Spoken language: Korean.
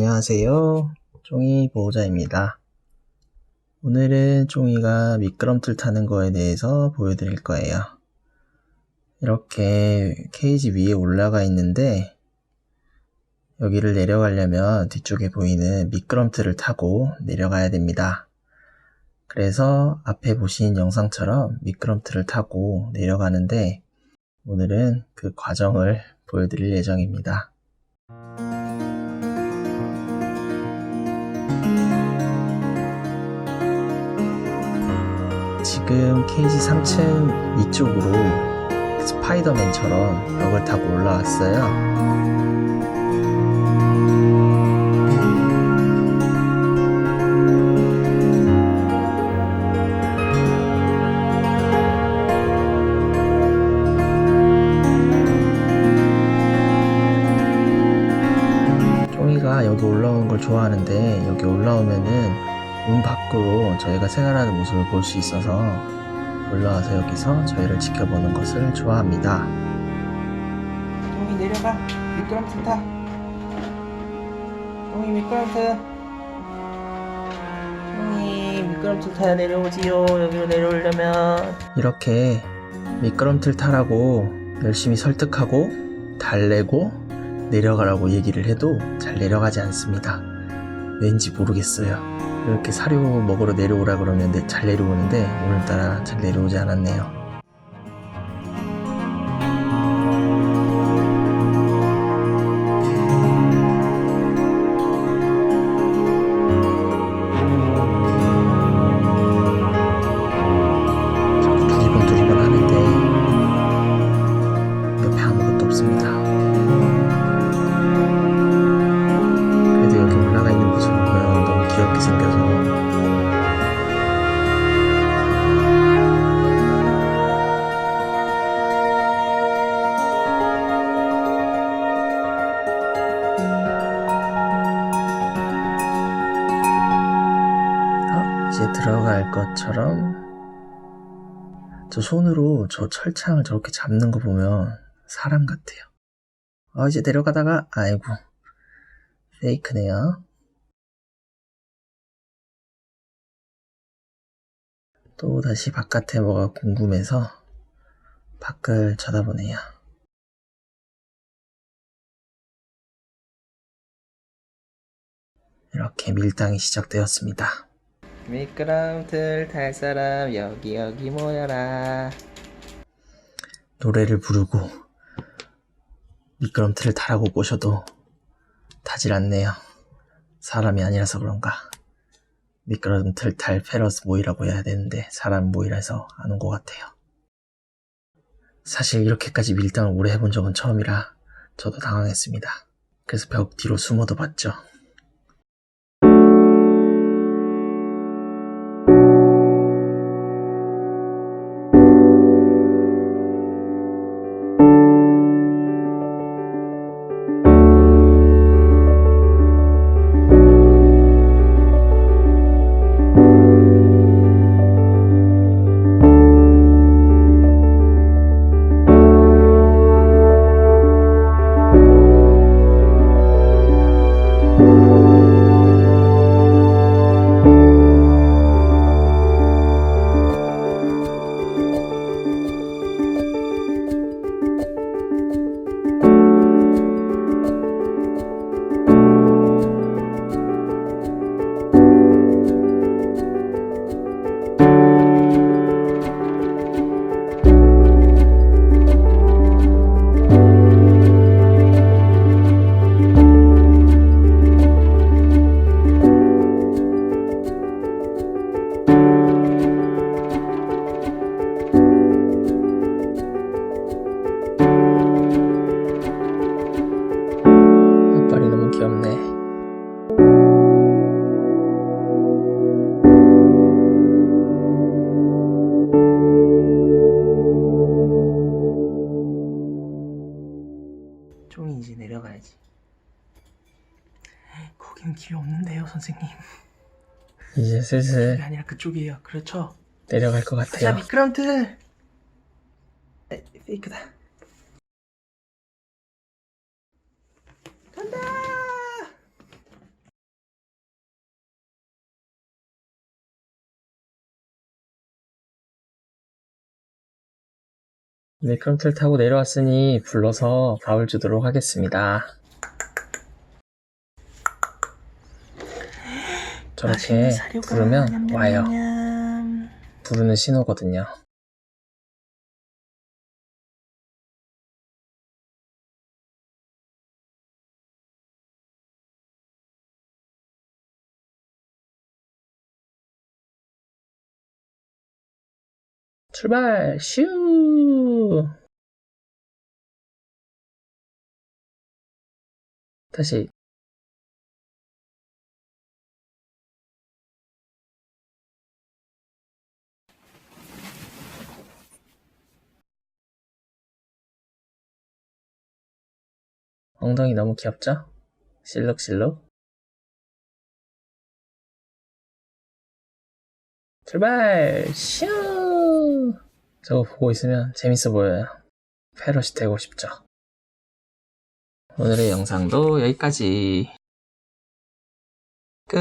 안녕하세요. 쫑이 보호자입니다. 오늘은 쫑이가 미끄럼틀 타는 거에 대해서 보여드릴 거예요. 이렇게 케이지 위에 올라가 있는데 여기를 내려가려면 뒤쪽에 보이는 미끄럼틀을 타고 내려가야 됩니다. 그래서 앞에 보신 영상처럼 미끄럼틀을 타고 내려가는데 오늘은 그 과정을 보여드릴 예정입니다. 지금 케이지 3층 위쪽으로 스파이더맨처럼 벽을 타고 올라왔어요. 쫑이가 여기 올라오는 걸 좋아하는데 여기 올라오면은 문 밖 으로 저희가 생활하는 모습을 볼 수 있어서 올라와서 여기서 저희를 지켜보는 것을 좋아합니다. 똥이 내려가. 미끄럼틀 타 똥이 미끄럼틀 똥이 미끄럼틀 타야 내려오지요. 여기로 내려오려면. 이렇게 미끄럼틀 타라고 열심히 설득하고 달래고 내려가라고 얘기를 해도 잘 내려가지 않습니다. 왠지 모르겠어요. 이렇게 사료 먹으러 내려오라 그러면 내- 잘 내려오는데 오늘따라 잘 내려오지 않았네요. 들어갈 것처럼 저 손으로 저 철창을 저렇게 잡는 거 보면 사람 같아요. 아, 이제 내려가다가, 아이고, 페이크네요. 또 다시 바깥에 뭐가 궁금해서 밖을 쳐다보네요. 이렇게 밀당이 시작되었습니다. 미끄럼틀 탈 사람 여기 여기 모여라 노래를 부르고 미끄럼틀을 타라고 꼬셔도 타질 않네요. 사람이 아니라서 그런가. 미끄럼틀 탈 페러스 모이라고 해야 되는데 사람 모이라서 안 온 것 같아요. 사실 이렇게까지 밀당을 오래 해본 적은 처음이라 저도 당황했습니다. 그래서 벽 뒤로 숨어도 봤죠. 쫑이 이제 내려가야지. 거긴 길 없는데요 선생님. 이제 슬슬 그게 아니라 그쪽이에요. 그렇죠? 내려갈 것 자 같아요. 미끄럼틀! 에, 페이크다 미끄럼틀 타고 내려왔으니 불러서 밥을 주도록 하겠습니다. 저렇게 부르면 와요. 부르는 신호거든요. 출발! 슈! 다시. 엉덩이 너무 귀엽죠? 실룩실룩. 출발! 슈! 저거 보고 있으면 재밌어 보여요. 패럿이 되고 싶죠. 오늘의 영상도 여기까지. 끝.